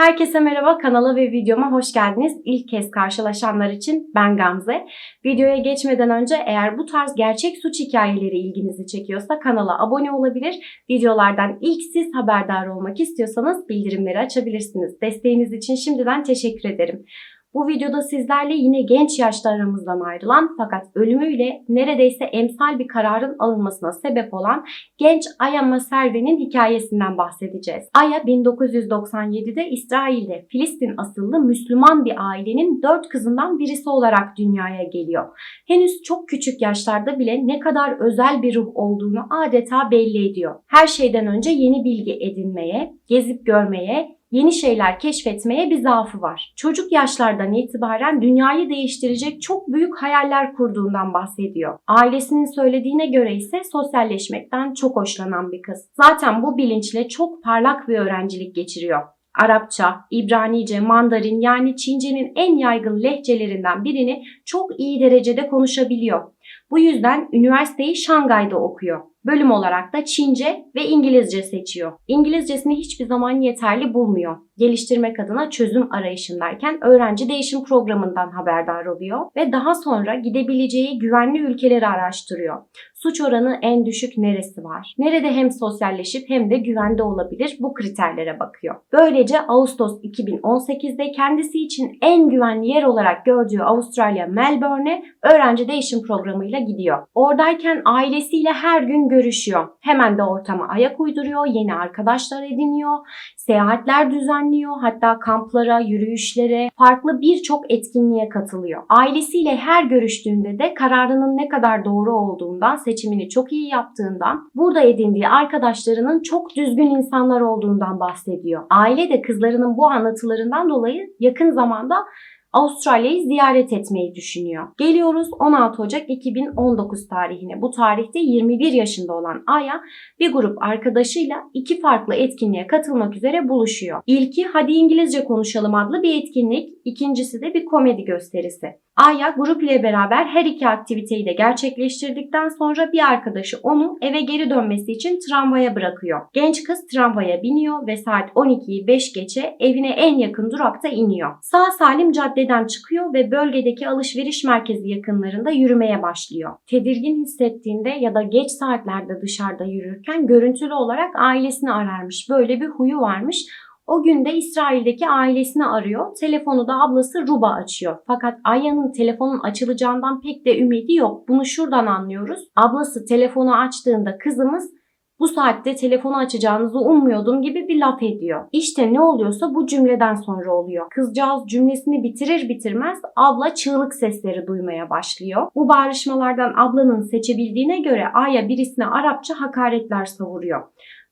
Herkese merhaba, kanala ve videoma hoş geldiniz. İlk kez karşılaşanlar için ben Gamze. Videoya geçmeden önce eğer bu tarz gerçek suç hikayeleri ilginizi çekiyorsa kanala abone olabilir. Videolardan ilk siz haberdar olmak istiyorsanız bildirimleri açabilirsiniz. Desteğiniz için şimdiden teşekkür ederim. Bu videoda sizlerle yine genç yaşta aramızdan ayrılan fakat ölümüyle neredeyse emsal bir kararın alınmasına sebep olan genç Aya Maserve'nin hikayesinden bahsedeceğiz. Aya 1997'de İsrail'de Filistin asıllı Müslüman bir ailenin dört kızından birisi olarak dünyaya geliyor. Henüz çok küçük yaşlarda bile ne kadar özel bir ruh olduğunu adeta belli ediyor. Her şeyden önce yeni bilgi edinmeye, gezip görmeye, yeni şeyler keşfetmeye bir zaafı var. Çocuk yaşlardan itibaren dünyayı değiştirecek çok büyük hayaller kurduğundan bahsediyor. Ailesinin söylediğine göre ise sosyalleşmekten çok hoşlanan bir kız. Zaten bu bilinçle çok parlak bir öğrencilik geçiriyor. Arapça, İbranice, Mandarin yani Çince'nin en yaygın lehçelerinden birini çok iyi derecede konuşabiliyor. Bu yüzden üniversiteyi Şangay'da okuyor. Bölüm olarak da Çince ve İngilizce seçiyor. İngilizcesini hiçbir zaman yeterli bulmuyor. Geliştirmek adına çözüm arayışındayken öğrenci değişim programından haberdar oluyor ve daha sonra gidebileceği güvenli ülkeleri araştırıyor. Suç oranı en düşük neresi var? Nerede hem sosyalleşip hem de güvende olabilir? Bu kriterlere bakıyor. Böylece Ağustos 2018'de kendisi için en güvenli yer olarak gördüğü Avustralya Melbourne'e öğrenci değişim programıyla gidiyor. Oradayken ailesiyle her gün görüşüyor. Hemen de ortama ayak uyduruyor, yeni arkadaşlar ediniyor, seyahatler düzenliyor, hatta kamplara, yürüyüşlere, farklı birçok etkinliğe katılıyor. Ailesiyle her görüştüğünde de kararının ne kadar doğru olduğundan, seçimini çok iyi yaptığından, burada edindiği arkadaşlarının çok düzgün insanlar olduğundan bahsediyor. Aile de kızlarının bu anlatılarından dolayı yakın zamanda Avustralya'yı ziyaret etmeyi düşünüyor. Geliyoruz 16 Ocak 2019 tarihine. Bu tarihte 21 yaşında olan Aya bir grup arkadaşıyla iki farklı etkinliğe katılmak üzere buluşuyor. İlki Hadi İngilizce Konuşalım adlı bir etkinlik, ikincisi de bir komedi gösterisi. Aya grup ile beraber her iki aktiviteyi de gerçekleştirdikten sonra bir arkadaşı onu eve geri dönmesi için tramvaya bırakıyor. Genç kız tramvaya biniyor ve saat 12'yi 5 geçe evine en yakın durakta iniyor. Sağ salim caddeden çıkıyor ve bölgedeki alışveriş merkezi yakınlarında yürümeye başlıyor. Tedirgin hissettiğinde ya da geç saatlerde dışarıda yürürken görüntülü olarak ailesini ararmış. Böyle bir huyu varmış. O gün de İsrail'deki ailesini arıyor. Telefonu da ablası Ruba açıyor. Fakat Aya'nın telefonun açılacağından pek de ümidi yok. Bunu şuradan anlıyoruz. Ablası telefonu açtığında kızımız bu saatte telefonu açacağınızı ummuyordum gibi bir laf ediyor. İşte ne oluyorsa bu cümleden sonra oluyor. Kızcağız cümlesini bitirir bitirmez abla çığlık sesleri duymaya başlıyor. Bu bağrışmalardan ablanın seçebildiğine göre Aya birisine Arapça hakaretler savuruyor.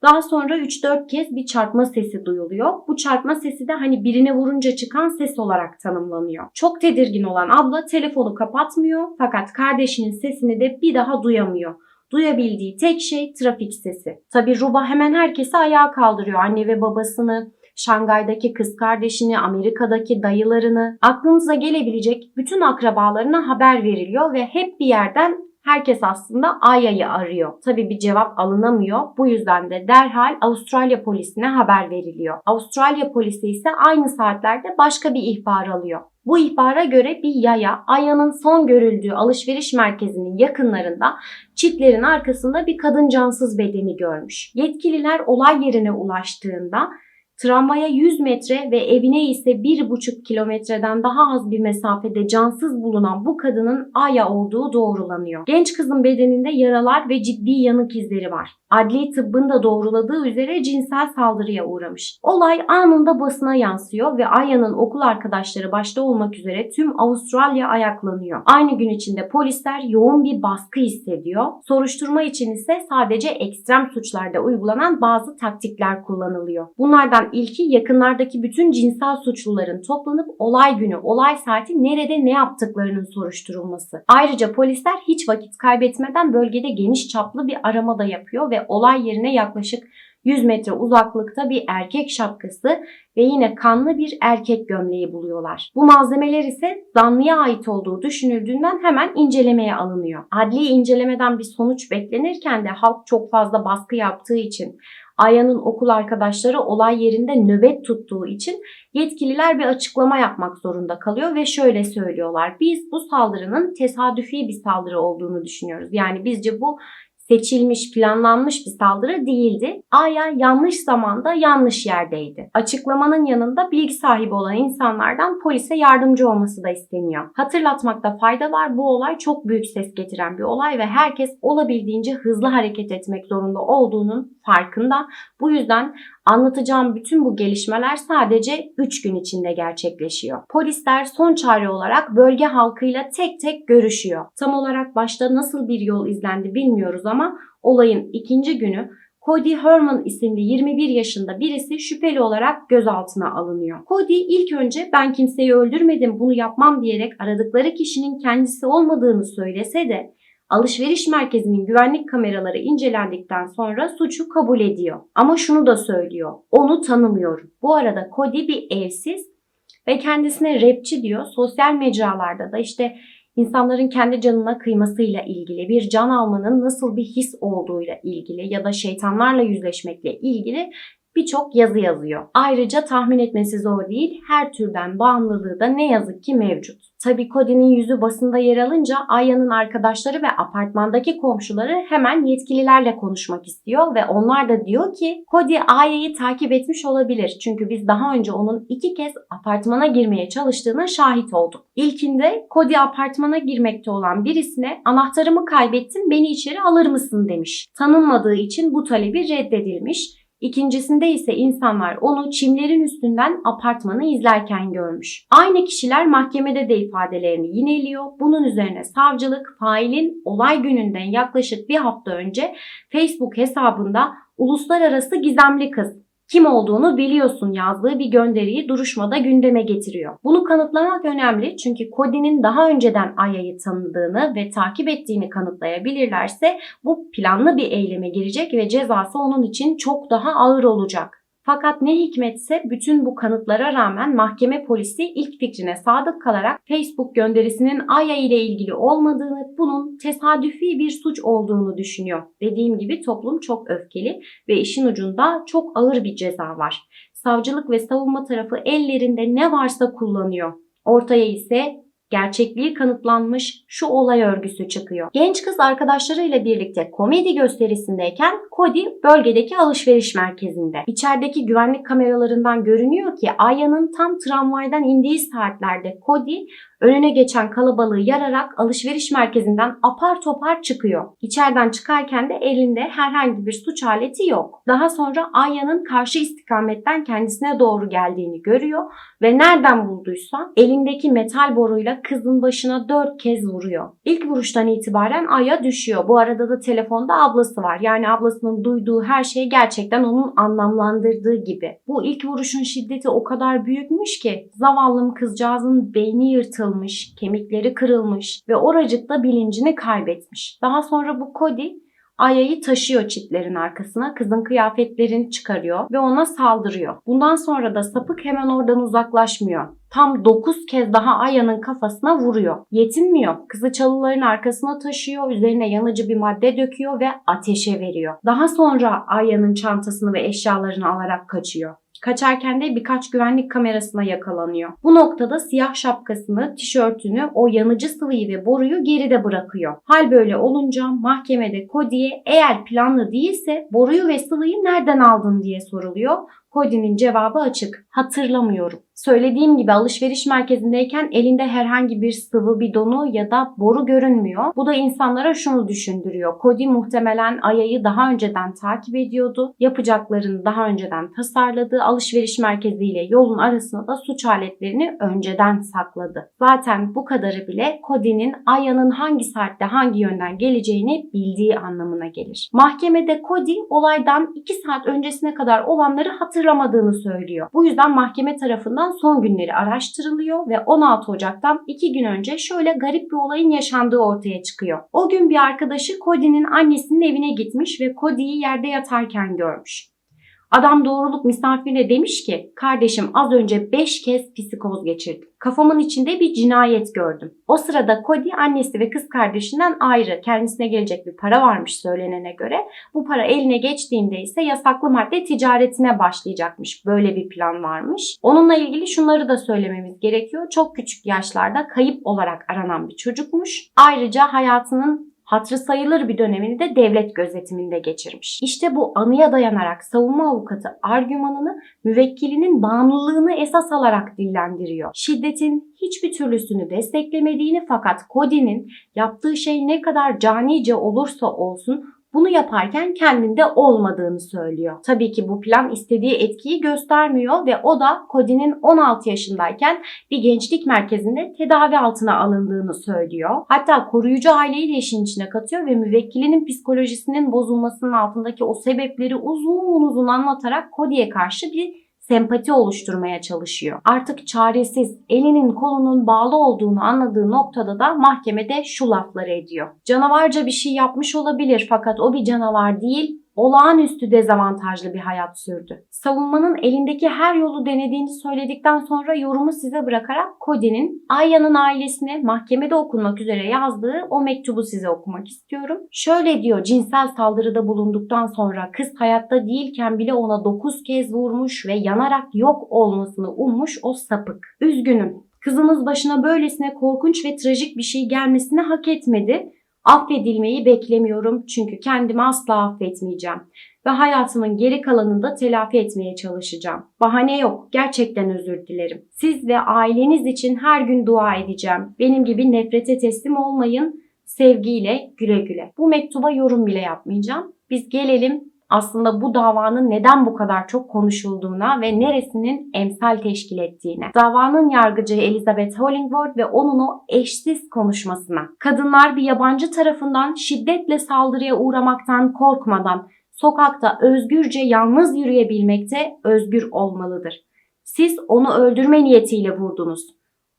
Daha sonra 3-4 kez bir çarpma sesi duyuluyor. Bu çarpma sesi de hani birine vurunca çıkan ses olarak tanımlanıyor. Çok tedirgin olan abla telefonu kapatmıyor fakat kardeşinin sesini de bir daha duyamıyor. Duyabildiği tek şey trafik sesi. Tabi Ruba hemen herkesi ayağa kaldırıyor. Anne ve babasını, Şangay'daki kız kardeşini, Amerika'daki dayılarını, aklınıza gelebilecek bütün akrabalarına haber veriliyor ve hep bir yerden herkes aslında Aya'yı arıyor. Tabii bir cevap alınamıyor. Bu yüzden de derhal Avustralya polisine haber veriliyor. Avustralya polisi ise aynı saatlerde başka bir ihbar alıyor. Bu ihbara göre bir yaya Aya'nın son görüldüğü alışveriş merkezinin yakınlarında çitlerin arkasında bir kadın cansız bedeni görmüş. Yetkililer olay yerine ulaştığında Tramvaya 100 metre ve evine ise 1,5 kilometreden daha az bir mesafede cansız bulunan bu kadının Aya olduğu doğrulanıyor. Genç kızın bedeninde yaralar ve ciddi yanık izleri var. Adli tıbbın da doğruladığı üzere cinsel saldırıya uğramış. Olay anında basına yansıyor ve Aya'nın okul arkadaşları başta olmak üzere tüm Avustralya ayaklanıyor. Aynı gün içinde polisler yoğun bir baskı hissediyor. Soruşturma için ise sadece ekstrem suçlarda uygulanan bazı taktikler kullanılıyor. Bunlardan ilki yakınlardaki bütün cinsel suçluların toplanıp olay günü, olay saati nerede ne yaptıklarının soruşturulması. Ayrıca polisler hiç vakit kaybetmeden bölgede geniş çaplı bir arama da yapıyor ve olay yerine yaklaşık 100 metre uzaklıkta bir erkek şapkası ve yine kanlı bir erkek gömleği buluyorlar. Bu malzemeler ise zanlıya ait olduğu düşünüldüğünden hemen incelemeye alınıyor. Adli incelemeden bir sonuç beklenirken de halk çok fazla baskı yaptığı için Aya'nın okul arkadaşları olay yerinde nöbet tuttuğu için yetkililer bir açıklama yapmak zorunda kalıyor ve şöyle söylüyorlar. Biz bu saldırının tesadüfi bir saldırı olduğunu düşünüyoruz. Yani bizce bu seçilmiş, planlanmış bir saldırı değildi. Aya yanlış zamanda yanlış yerdeydi. Açıklamanın yanında bilgi sahibi olan insanlardan polise yardımcı olması da isteniyor. Hatırlatmakta fayda var. Bu olay çok büyük ses getiren bir olay ve herkes olabildiğince hızlı hareket etmek zorunda olduğunun farkında. Bu yüzden Anlatacağım bütün bu gelişmeler sadece 3 gün içinde gerçekleşiyor. Polisler son çare olarak bölge halkıyla tek tek görüşüyor. Tam olarak başta nasıl bir yol izlendi bilmiyoruz ama olayın ikinci günü Cody Herman isimli 21 yaşında birisi şüpheli olarak gözaltına alınıyor. Cody ilk önce ben kimseyi öldürmedim bunu yapmam diyerek aradıkları kişinin kendisi olmadığını söylese de alışveriş merkezinin güvenlik kameraları incelendikten sonra suçu kabul ediyor. Ama şunu da söylüyor. Onu tanımıyorum. Bu arada Cody bir evsiz ve kendisine rapçi diyor. Sosyal mecralarda da işte insanların kendi canına kıymasıyla ilgili, bir can almanın nasıl bir his olduğuyla ilgili ya da şeytanlarla yüzleşmekle ilgili birçok yazı yazıyor. Ayrıca tahmin etmesi zor değil, her türden bağımlılığı da ne yazık ki mevcut. Tabi Cody'nin yüzü basında yer alınca Aya'nın arkadaşları ve apartmandaki komşuları hemen yetkililerle konuşmak istiyor ve onlar da diyor ki Cody Aya'yı takip etmiş olabilir. Çünkü biz daha önce onun iki kez apartmana girmeye çalıştığına şahit olduk. İlkinde Cody apartmana girmekte olan birisine anahtarımı kaybettim beni içeri alır mısın demiş. Tanınmadığı için bu talebi reddedilmiş. İkincisinde ise insanlar onu çimlerin üstünden apartmanı izlerken görmüş. Aynı kişiler mahkemede de ifadelerini yineliyor. Bunun üzerine savcılık failin olay gününden yaklaşık bir hafta önce Facebook hesabında uluslararası gizemli kız kim olduğunu biliyorsun yazdığı bir gönderiyi duruşmada gündeme getiriyor. Bunu kanıtlamak önemli çünkü Cody'nin daha önceden Aya'yı tanıdığını ve takip ettiğini kanıtlayabilirlerse bu planlı bir eyleme girecek ve cezası onun için çok daha ağır olacak. Fakat ne hikmetse bütün bu kanıtlara rağmen mahkeme polisi ilk fikrine sadık kalarak Facebook gönderisinin Aya ile ilgili olmadığını, bunun tesadüfi bir suç olduğunu düşünüyor. Dediğim gibi toplum çok öfkeli ve işin ucunda çok ağır bir ceza var. Savcılık ve savunma tarafı ellerinde ne varsa kullanıyor. Ortaya ise gerçekliği kanıtlanmış şu olay örgüsü çıkıyor. Genç kız arkadaşlarıyla birlikte komedi gösterisindeyken Cody bölgedeki alışveriş merkezinde. İçerideki güvenlik kameralarından görünüyor ki Aya'nın tam tramvaydan indiği saatlerde Cody önüne geçen kalabalığı yararak alışveriş merkezinden apar topar çıkıyor. İçeriden çıkarken de elinde herhangi bir suç aleti yok. Daha sonra Aya'nın karşı istikametten kendisine doğru geldiğini görüyor ve nereden bulduysa elindeki metal boruyla kızın başına dört kez vuruyor. İlk vuruştan itibaren Aya düşüyor. Bu arada da telefonda ablası var. Yani ablasının duyduğu her şey gerçekten onun anlamlandırdığı gibi. Bu ilk vuruşun şiddeti o kadar büyükmüş ki zavallım kızcağızın beyni yırtılmış, kemikleri kırılmış ve oracıkta bilincini kaybetmiş. Daha sonra bu Cody Aya'yı taşıyor çitlerin arkasına. Kızın kıyafetlerini çıkarıyor ve ona saldırıyor. Bundan sonra da sapık hemen oradan uzaklaşmıyor. Tam 9 kez daha Aya'nın kafasına vuruyor. Yetinmiyor. Kızı çalıların arkasına taşıyor, üzerine yanıcı bir madde döküyor ve ateşe veriyor. Daha sonra Aya'nın çantasını ve eşyalarını alarak kaçıyor. Kaçarken de birkaç güvenlik kamerasına yakalanıyor. Bu noktada siyah şapkasını, tişörtünü, o yanıcı sıvıyı ve boruyu geride bırakıyor. Hal böyle olunca mahkemede Cody'ye eğer planlı değilse boruyu ve sıvıyı nereden aldın diye soruluyor. Cody'nin cevabı açık. Hatırlamıyorum. Söylediğim gibi alışveriş merkezindeyken elinde herhangi bir sıvı bidonu ya da boru görünmüyor. Bu da insanlara şunu düşündürüyor. Cody muhtemelen Aya'yı daha önceden takip ediyordu. Yapacaklarını daha önceden tasarladı. Alışveriş merkeziyle yolun arasına da suç aletlerini önceden sakladı. Zaten bu kadarı bile Cody'nin Aya'nın hangi saatte hangi yönden geleceğini bildiği anlamına gelir. Mahkemede Cody olaydan 2 saat öncesine kadar olanları hatırlamadığını söylüyor. Bu yüzden mahkeme tarafından son günleri araştırılıyor ve 16 Ocak'tan 2 gün önce şöyle garip bir olayın yaşandığı ortaya çıkıyor. O gün bir arkadaşı Cody'nin annesinin evine gitmiş ve Cody'yi yerde yatarken görmüş. Adam doğruluk misafirine demiş ki kardeşim az önce 5 kez psikoz geçirdim. Kafamın içinde bir cinayet gördüm. O sırada Cody annesi ve kız kardeşinden ayrı kendisine gelecek bir para varmış söylenene göre. Bu para eline geçtiğinde ise yasaklı madde ticaretine başlayacakmış. Böyle bir plan varmış. Onunla ilgili şunları da söylememiz gerekiyor. Çok küçük yaşlarda kayıp olarak aranan bir çocukmuş. Ayrıca hayatının hatrı sayılır bir dönemini de devlet gözetiminde geçirmiş. İşte bu anıya dayanarak savunma avukatı argümanını müvekkilinin bağımlılığını esas alarak dillendiriyor. Şiddetin hiçbir türlüsünü desteklemediğini fakat Cody'nin yaptığı şey ne kadar canice olursa olsun bunu yaparken kendinde olmadığını söylüyor. Tabii ki bu plan istediği etkiyi göstermiyor ve o da Cody'nin 16 yaşındayken bir gençlik merkezinde tedavi altına alındığını söylüyor. Hatta koruyucu aileyi de işin içine katıyor ve müvekkilinin psikolojisinin bozulmasının altındaki o sebepleri uzun uzun anlatarak Cody'ye karşı bir sempati oluşturmaya çalışıyor. Artık çaresiz, elinin kolunun bağlı olduğunu anladığı noktada da mahkemede şu lafları ediyor. Canavarca bir şey yapmış olabilir fakat o bir canavar değil, olağanüstü dezavantajlı bir hayat sürdü. Savunmanın elindeki her yolu denediğini söyledikten sonra yorumu size bırakarak Cody'nin Ayya'nın ailesine mahkemede okunmak üzere yazdığı o mektubu size okumak istiyorum. Şöyle diyor cinsel saldırıda bulunduktan sonra kız hayatta değilken bile ona 9 kez vurmuş ve yanarak yok olmasını ummuş o sapık. Üzgünüm. Kızımız başına böylesine korkunç ve trajik bir şey gelmesini hak etmedi. Affedilmeyi beklemiyorum çünkü kendimi asla affetmeyeceğim ve hayatımın geri kalanında telafi etmeye çalışacağım. Bahane yok. Gerçekten özür dilerim. Siz ve aileniz için her gün dua edeceğim. Benim gibi nefrete teslim olmayın. Sevgiyle güle güle. Bu mektuba yorum bile yapmayacağım. Biz gelelim aslında bu davanın neden bu kadar çok konuşulduğuna ve neresinin emsal teşkil ettiğine. Davanın yargıcı Elizabeth Hollingworth ve onun o eşsiz konuşmasına. Kadınlar bir yabancı tarafından şiddetle saldırıya uğramaktan korkmadan sokakta özgürce yalnız yürüyebilmekte özgür olmalıdır. Siz onu öldürme niyetiyle vurdunuz.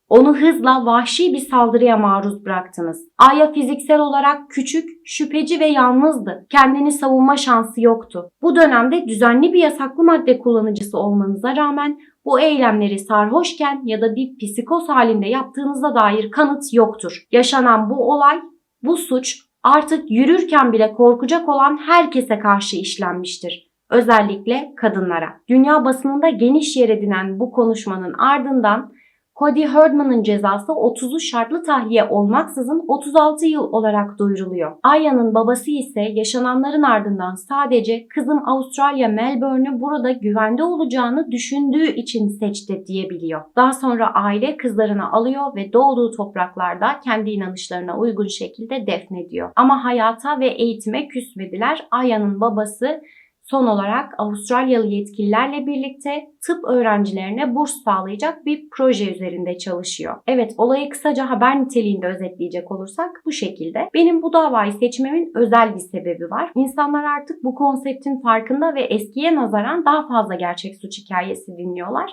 Onu hızla vahşi bir saldırıya maruz bıraktınız. Aya fiziksel olarak küçük, şüpheci ve yalnızdı. Kendini savunma şansı yoktu. Bu dönemde düzenli bir yasaklı madde kullanıcısı olmanıza rağmen bu eylemleri sarhoşken ya da bir psikoz halinde yaptığınıza dair kanıt yoktur. Yaşanan bu olay, bu suç artık yürürken bile korkacak olan herkese karşı işlenmiştir. Özellikle kadınlara. Dünya basınında geniş yer edinen bu konuşmanın ardından Cody Herdman'ın cezası 30'u şartlı tahliye olmaksızın 36 yıl olarak duyuruluyor. Arya'nın babası ise yaşananların ardından sadece kızım Avustralya Melbourne'ü burada güvende olacağını düşündüğü için seçti diyebiliyor. Daha sonra aile kızlarını alıyor ve doğduğu topraklarda kendi inanışlarına uygun şekilde defnediyor. Ama hayata ve eğitime küsmediler. Arya'nın babası Son olarak Avustralyalı yetkililerle birlikte tıp öğrencilerine burs sağlayacak bir proje üzerinde çalışıyor. Evet olayı kısaca haber niteliğinde özetleyecek olursak bu şekilde. Benim bu davayı seçmemin özel bir sebebi var. İnsanlar artık bu konseptin farkında ve eskiye nazaran daha fazla gerçek suç hikayesi dinliyorlar.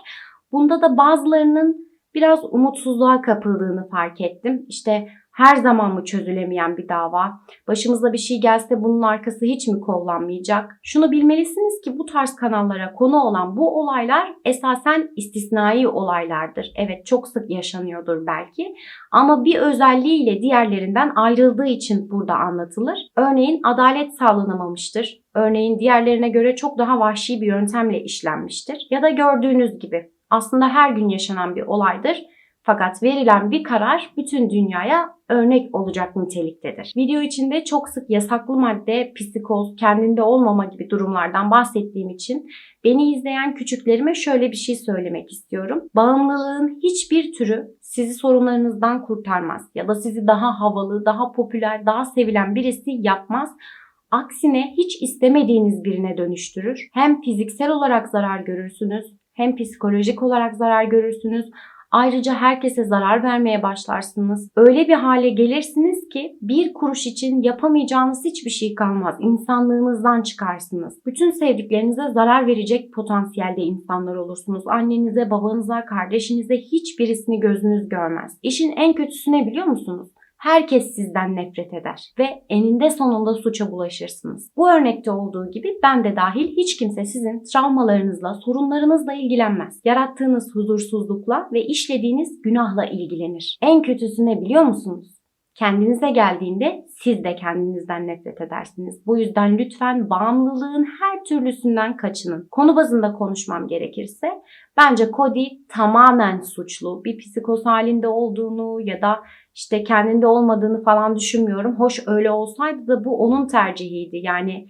Bunda da bazılarının biraz umutsuzluğa kapıldığını fark ettim. İşte her zaman mı çözülemeyen bir dava? Başımıza bir şey gelse bunun arkası hiç mi kollanmayacak? Şunu bilmelisiniz ki bu tarz kanallara konu olan bu olaylar esasen istisnai olaylardır. Evet çok sık yaşanıyordur belki ama bir özelliğiyle diğerlerinden ayrıldığı için burada anlatılır. Örneğin adalet sağlanamamıştır. Örneğin diğerlerine göre çok daha vahşi bir yöntemle işlenmiştir. Ya da gördüğünüz gibi aslında her gün yaşanan bir olaydır fakat verilen bir karar bütün dünyaya örnek olacak niteliktedir. Video içinde çok sık yasaklı madde, psikoz, kendinde olmama gibi durumlardan bahsettiğim için beni izleyen küçüklerime şöyle bir şey söylemek istiyorum. Bağımlılığın hiçbir türü sizi sorunlarınızdan kurtarmaz ya da sizi daha havalı, daha popüler, daha sevilen birisi yapmaz. Aksine hiç istemediğiniz birine dönüştürür. Hem fiziksel olarak zarar görürsünüz, hem psikolojik olarak zarar görürsünüz Ayrıca herkese zarar vermeye başlarsınız. Öyle bir hale gelirsiniz ki bir kuruş için yapamayacağınız hiçbir şey kalmaz. İnsanlığınızdan çıkarsınız. Bütün sevdiklerinize zarar verecek potansiyelde insanlar olursunuz. Annenize, babanıza, kardeşinize hiçbirisini gözünüz görmez. İşin en kötüsü ne biliyor musunuz? Herkes sizden nefret eder ve eninde sonunda suça bulaşırsınız. Bu örnekte olduğu gibi ben de dahil hiç kimse sizin travmalarınızla, sorunlarınızla ilgilenmez. Yarattığınız huzursuzlukla ve işlediğiniz günahla ilgilenir. En kötüsü ne biliyor musunuz? Kendinize geldiğinde siz de kendinizden nefret edersiniz. Bu yüzden lütfen bağımlılığın her türlüsünden kaçının. Konu bazında konuşmam gerekirse bence Cody tamamen suçlu. Bir psikos halinde olduğunu ya da işte kendinde olmadığını falan düşünmüyorum. Hoş öyle olsaydı da bu onun tercihiydi. Yani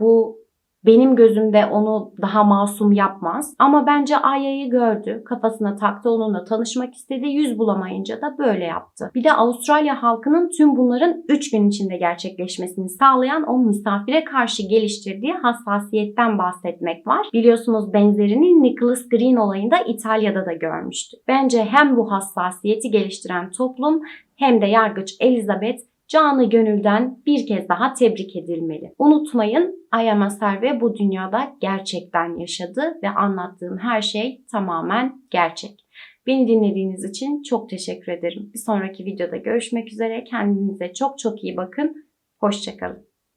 bu benim gözümde onu daha masum yapmaz. Ama bence Arya'yı gördü. Kafasına taktı onunla tanışmak istedi. Yüz bulamayınca da böyle yaptı. Bir de Avustralya halkının tüm bunların 3 gün içinde gerçekleşmesini sağlayan o misafire karşı geliştirdiği hassasiyetten bahsetmek var. Biliyorsunuz benzerini Nicholas Green olayında İtalya'da da görmüştük. Bence hem bu hassasiyeti geliştiren toplum hem de yargıç Elizabeth canı gönülden bir kez daha tebrik edilmeli. Unutmayın Aya ve bu dünyada gerçekten yaşadı ve anlattığım her şey tamamen gerçek. Beni dinlediğiniz için çok teşekkür ederim. Bir sonraki videoda görüşmek üzere. Kendinize çok çok iyi bakın. Hoşçakalın.